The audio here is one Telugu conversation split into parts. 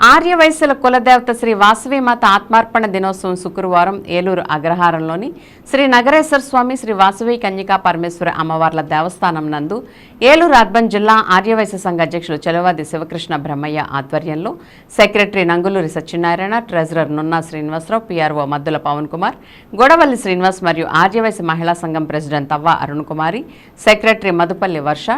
ఆర్యవైశ్యుల కులదేవత శ్రీ వాసవిమాత ఆత్మార్పణ దినోత్సవం శుక్రవారం ఏలూరు అగ్రహారంలోని శ్రీ నగరేశ్వర స్వామి శ్రీ వాసవి కన్యకా పరమేశ్వర అమ్మవార్ల దేవస్థానం నందు ఏలూరు అర్బన్ జిల్లా ఆర్యవైశ్య సంఘ అధ్యక్షులు చెలవాది శివకృష్ణ బ్రహ్మయ్య ఆధ్వర్యంలో secretary Nanguluri Satyanarayana treasurer Nunna Srinivasarao PRO Maddula Pavan Kumar Godavalli Srinivas మరియు ఆర్యవైశ్య మహిళా సంఘం president Tavva Arun Kumari secretary Madhupalli Varsha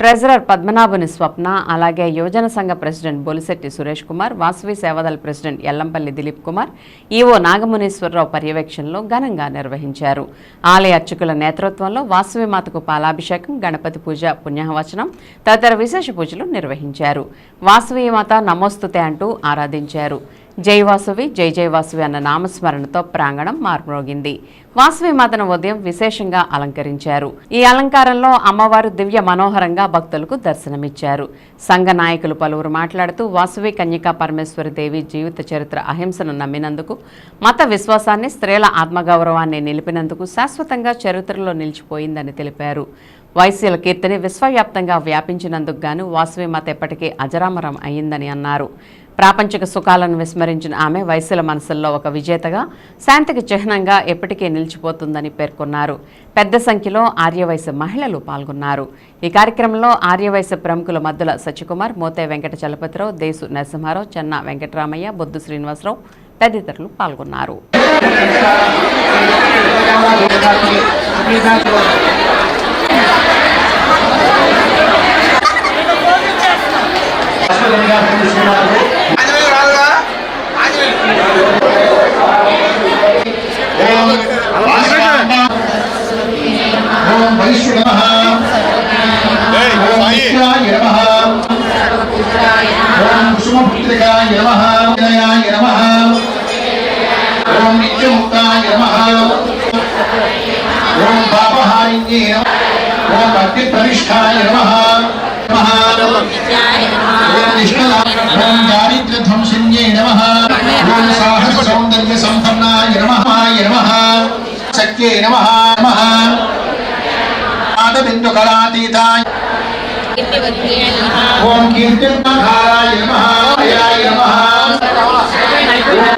treasurer Padmanabhuni Swapna అలాగే యువజన సంఘ ప్రెసిడెంట్ బొలిశెట్టి సురేష్ కుమార్ వాసవి సేవదళ ప్రెసిడెంట్ ఎల్లంపల్లి దిలీప్ కుమార్ ఈవో నాగమునేశ్వరరావు పర్యవేక్షణలో ఘనంగా నిర్వహించారు. ఆలయ అర్చకుల నేతృత్వంలో వాసవి మాతకు పాలాభిషేకం గణపతి పూజ పుణ్యవచనం తదితర విశేష పూజలు నిర్వహించారు. వాసవి మాత నమోస్తుతే అంటూ ఆరాధించారు. జై వాసవి జై జై వాసవి అన్న నామస్మరణతో ప్రాంగణం మార్మోగింది. వాసవి మాతను ఉదయం విశేషంగా అలంకరించారు. ఈ అలంకారంలో అమ్మవారు దివ్య మనోహరంగా భక్తులకు దర్శనమిచ్చారు. సంఘ నాయకులు పలువురు మాట్లాడుతూ వాసవి కన్యకా పరమేశ్వరి దేవి జీవిత చరిత్ర అహింసను నమ్మినందుకు మత విశ్వాసాన్ని స్త్రీల ఆత్మగౌరవాన్ని నిలిపినందుకు శాశ్వతంగా చరిత్రలో నిలిచిపోయిందని తెలిపారు. వైశ్యుల కీర్తిని విశ్వవ్యాప్తంగా వ్యాపించినందుకు గాను వాసవి మాత ఎప్పటికీ అజరామరం అయిందని అన్నారు. ప్రాపంచిక సుఖాలను విస్మరించిన ఆమె వయసుల మనసుల్లో ఒక విజేతగా శాంతికి చిహ్నంగా ఎప్పటికీ నిలిచిపోతుందని పేర్కొన్నారు. పెద్ద సంఖ్యలో ఆర్యవైశ్య మహిళలు పాల్గొన్నారు. ఈ కార్యక్రమంలో ఆర్యవైశ్య ప్రముఖుల మద్దుల సత్యకుమార్ మోతే వెంకట చలపతిరావు దేశు నరసింహారావు చెన్న వెంకటరామయ్య బొద్దు శ్రీనివాసరావు తదితరులు పాల్గొన్నారు. ఆంజనేయులు రాదుగా ఓం వైశ్వ నమ ఓం నిత్యాయ నమ ఓం కుసుమపుత్రికాయ నమ ఉదయాయ నమ ఓం నిత్యముక్తాయ నమ ఓం పాపహారిణ్యే నమ ఓం అగ్నిప్రవిష్టాయ నమ ఓం నిష్కల ఓం నమ ఓం సాహస సౌందర్య సంపన్నాయ నమ నమ శక్యే నమ నమ ఆదబిందుకళాతీతాయ ఓం కీర్తిర్మహారాయ నమః హయాయ నమః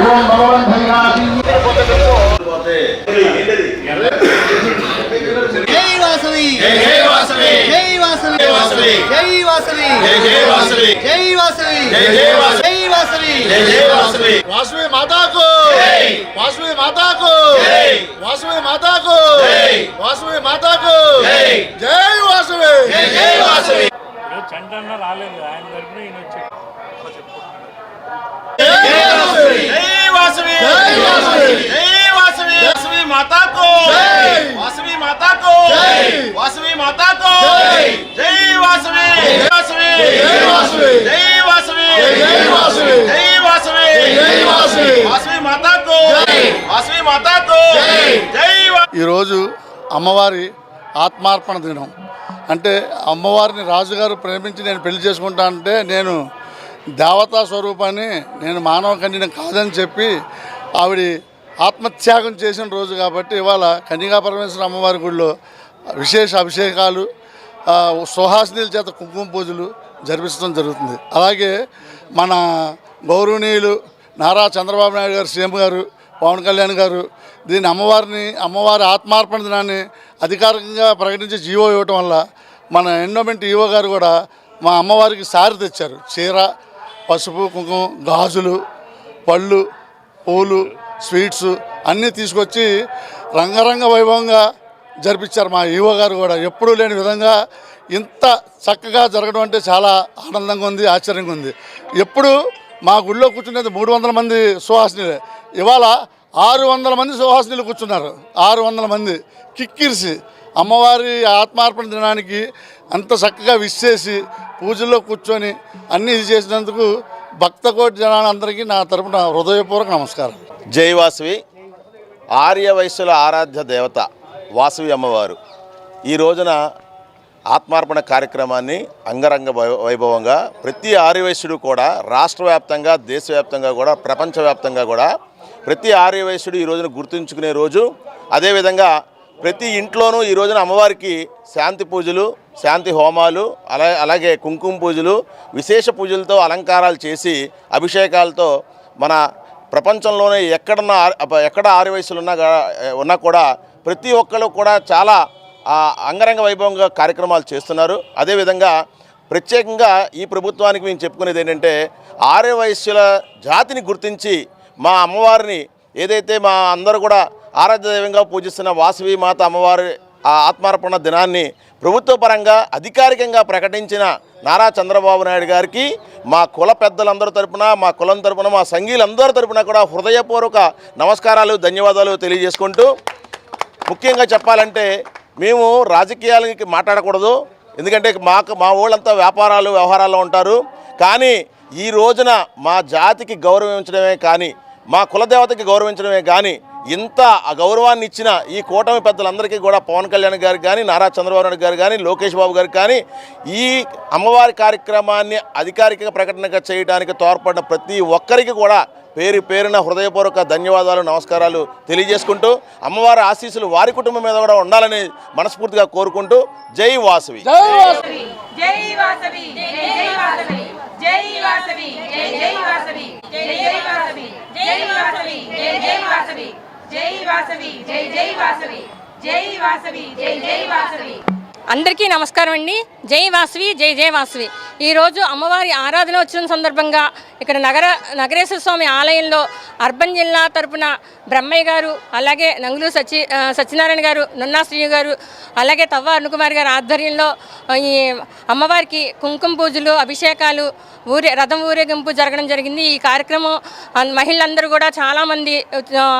ఓం భగవంతరాజి జై వాసవి జై జై వాసవి జై వాసవి జై వాసవి జై వాసవి జై జై వాసవి జై వాసవి జై జై వాసవి జై వాసవి జై జై వాసవి వాసవి మాతాకు జై. వాసవి మాతాకు జై. వాసవి మాతాకు జై. వాసవి మాతాకు జై. జై వాసవి జై జై వాసవి ఈరోజు చంటన్న రాలేదు ఆయన తరపున ఈయన వచ్చి చెప్పు జై వాసవి జై వాసవి జై వాసవి. జై వాసవి వాసవి మాతాకు జై. వాసవి మాతాకు జై. వాసవి మాతాకు జై. జై వాసవి వాసవి జై వాసవి. జై వాసవి జై వాసవి. జై వాసవి జై వాసవి. వాసవి మాతాకు జై. వాసవి మాతాకు జై. జై వా- ఈరోజు అమ్మవారి ఆత్మార్పణ దినం. అంటే అమ్మవారిని రాజుగారు ప్రేమించి నేను పెళ్ళి చేసుకుంటా అంటే నేను దేవతా స్వరూపాన్ని నేను మానవ కన్యను కాదని చెప్పి ఆవిడ ఆత్మత్యాగం చేసిన రోజు కాబట్టి ఇవాళ కన్యకా పరమేశ్వర అమ్మవారి గుడిలో విశేష అభిషేకాలు సుహాసినీల చేత కుంకుమ పూజలు జరిపించడం జరుగుతుంది. అలాగే మన గౌరవనీయులు నారా చంద్రబాబు నాయుడు గారు సీఎం గారు పవన్ కళ్యాణ్ గారు దీని అమ్మవారిని అమ్మవారి ఆత్మార్పణ దినాన్ని అధికారికంగా ప్రకటించి జీవో ఇవ్వటం వల్ల మన ఎండోమెంట్ ఈవో గారు కూడా మా అమ్మవారికి సారి తెచ్చారు. చీర పసుపు కుంకుమ గాజులు పళ్ళు పూలు స్వీట్స్ అన్నీ తీసుకొచ్చి రంగరంగ వైభవంగా జరిపించారు మా ఈవో గారు కూడా. ఎప్పుడూ లేని విధంగా ఇంత చక్కగా జరగడం అంటే చాలా ఆనందంగా ఉంది ఆశ్చర్యంగా ఉంది. ఎప్పుడు మా గుళ్ళో కూర్చునేది మూడు వందల మంది సుహాసినీలు. ఇవాళ ఆరు వందల మంది సుహాసినీలు కూర్చున్నారు. ఆరు వందల మంది. కిక్కిరిసి. అమ్మవారి ఆత్మార్పణ దినానికి అంత చక్కగా విష్ చేసి పూజల్లో కూర్చొని అన్నీ ఇది చేసినందుకు భక్తకోటి జనాలందరికీ నా తరపున హృదయపూర్వక నమస్కారం. జై వాసవి. ఆర్య వయస్సుల ఆరాధ్య దేవత వాసవి అమ్మవారు. ఈ రోజున ఆత్మార్పణ కార్యక్రమాన్ని అంగరంగ వై- వైభవంగా ప్రతి ఆర్యవైశ్యుడు కూడా రాష్ట్ర వ్యాప్తంగా దేశవ్యాప్తంగా కూడా ప్రపంచవ్యాప్తంగా కూడా ప్రతి ఆర్యవైశ్యుడు ఈ రోజున గుర్తుంచుకునే రోజు. అదేవిధంగా ప్రతి ఇంట్లోనూ ఈ రోజున అమ్మవారికి శాంతి పూజలు శాంతి హోమాలు అలా అలాగే కుంకుమ పూజలు విశేష పూజలతో అలంకారాలు చేసి అభిషేకాలతో మన ప్రపంచంలోనే ఎక్కడున్న ఎక్కడ ఆరు వయసులు ఉన్నా ఉన్నా కూడా ప్రతి ఒక్కరు కూడా చాలా అంగరంగ వైభవంగా కార్యక్రమాలు చేస్తున్నారు. అదేవిధంగా ప్రత్యేకంగా ఈ ప్రభుత్వానికి మేము చెప్పుకునేది ఏంటంటే ఆర్య వైశ్యుల జాతిని గుర్తించి మా అమ్మవారిని ఏదైతే మా అందరూ కూడా ఆరాధ్య దైవంగా పూజిస్తున్న వాసవి మాత అమ్మవారి ఆ ఆత్మార్పణ దినాన్ని ప్రభుత్వ పరంగా అధికారికంగా ప్రకటించిన నారా చంద్రబాబు నాయుడు గారికి మా కుల పెద్దలందరి తరపున మా కులం తరపున మా సంఘీయులందరి తరపున కూడా హృదయపూర్వక నమస్కారాలు ధన్యవాదాలు తెలియజేసుకుంటూ ముఖ్యంగా చెప్పాలంటే మేము రాజకీయాలకి మాట్లాడకూడదు. ఎందుకంటే మాకు మా ఊళ్ళంతా వ్యాపారాలు వ్యవహారాల్లో ఉంటారు. కానీ ఈ రోజున మా జాతికి గౌరవించడమే కానీ మా కులదేవతకి గౌరవించడమే కానీ ఇంత గౌరవాన్ని ఇచ్చిన ఈ కూటమి పెద్దలందరికీ కూడా పవన్ కళ్యాణ్ గారికి కానీ నారా చంద్రబాబు నాయుడు గారు కానీ లోకేష్ బాబు గారికి కానీ ఈ అమ్మవారి కార్యక్రమాన్ని అధికారిక ప్రకటనగా చేయడానికి తోడ్పడిన ప్రతి ఒక్కరికి కూడా పేరు పేరున హృదయపూర్వక ధన్యవాదాలు నమస్కారాలు తెలియజేసుకుంటూ అమ్మవారి ఆశీస్సులు వారి కుటుంబం మీద కూడా ఉండాలని మనస్ఫూర్తిగా కోరుకుంటూ జై వాసవి జై వాసవి జై జై వాసవి జై వాసవి జై జై వాసవి అందరికీ నమస్కారం అండి. జై వాసవి జై జై వాసవి. ఈరోజు అమ్మవారి ఆరాధన వచ్చిన సందర్భంగా ఇక్కడ నగర నగరేశ్వర స్వామి ఆలయంలో అర్బన్ జిల్లా తరపున బ్రహ్మయ్య గారు అలాగే నంగులు సచి సత్యనారాయణ గారు నున్నా శ్రీ గారు అలాగే తవ్వ అరుణకుమార్ గారి ఆధ్వర్యంలో ఈ అమ్మవారికి కుంకుమ పూజలు అభిషేకాలు ఊరే రథం ఊరేగింపు జరగడం జరిగింది. ఈ కార్యక్రమం మహిళలందరూ కూడా చాలామంది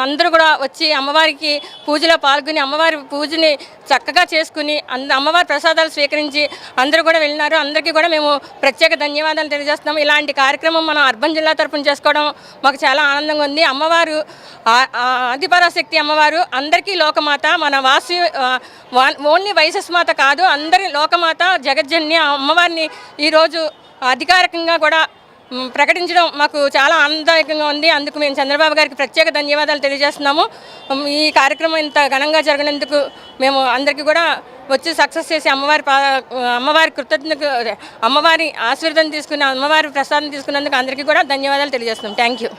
అందరూ కూడా వచ్చి అమ్మవారికి పూజలో పాల్గొని అమ్మవారి పూజని చక్కగా చేసుకుని అంద అమ్మవారి ప్రసాదాలు స్వీకరించి అందరూ కూడా వెళ్ళినారు. అందరికీ కూడా మేము ప్రత్యేక ధన్యవాదాలు తెలియజేస్తున్నాం. ఇలాంటి కార్యక్రమం మనం అర్బన్ జిల్లా తరఫున చేసుకోవడం మాకు చాలా ఆనందంగా ఉంది. అమ్మవారు ఆదిపరాశక్తి అమ్మవారు అందరికీ లోకమాత మన వాసు ఓన్లీ వైసెస్ మాత కాదు అందరి లోకమాత జగజ్జన్య అమ్మవారిని ఈరోజు అధికారికంగా కూడా ప్రకటించడం మాకు చాలా ఆనందదాయకంగా ఉంది. అందుకు మేము చంద్రబాబు గారికి ప్రత్యేక ధన్యవాదాలు తెలియజేస్తున్నాము. ఈ కార్యక్రమం ఇంత ఘనంగా జరిగినందుకు మేము అందరికీ కూడా వచ్చి సక్సెస్ చేసి అమ్మవారి పా అమ్మవారి కృతజ్ఞత అమ్మవారి ఆశీర్వాదం తీసుకున్న అమ్మవారి ప్రసాదం తీసుకున్నందుకు అందరికీ కూడా ధన్యవాదాలు తెలియజేస్తున్నాం. Thank you.